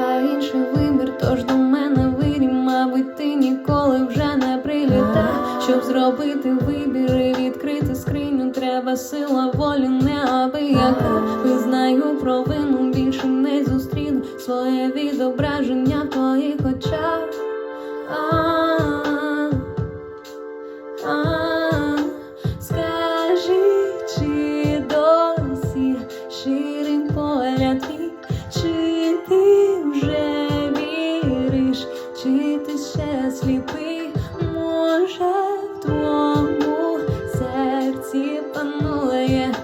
тебе інший вибір, тож до мене вирій, мабуть, ти ніколи вже не приліта. Щоб зробити вибір і відкрити скриню, треба сила волі, не аби яка. Визнаю провину, більше не зустріну своє відображення в твоїх очах. Скажи, чи досі ширим поля твій, чи ти ще сліпий, може в твоєму серці панує.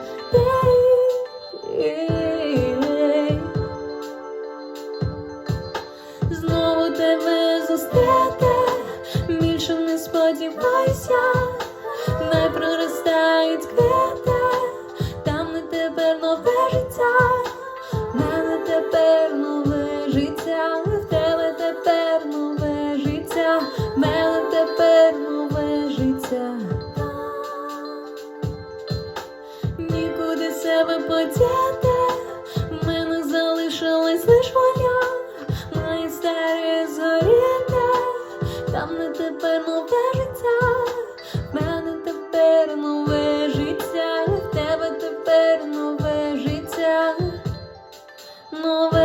Знову тебе зустріти, більше не сподівайся, не проростають квіти, там не тепер нове життя, в мене тепер нове життя, дивиться, нікуди себе подяти, в мене залишилась лиш моя, найстарі зоріта, там не тепер нове життя, в мене тепер нове життя, в тебе тепер нове життя. Нове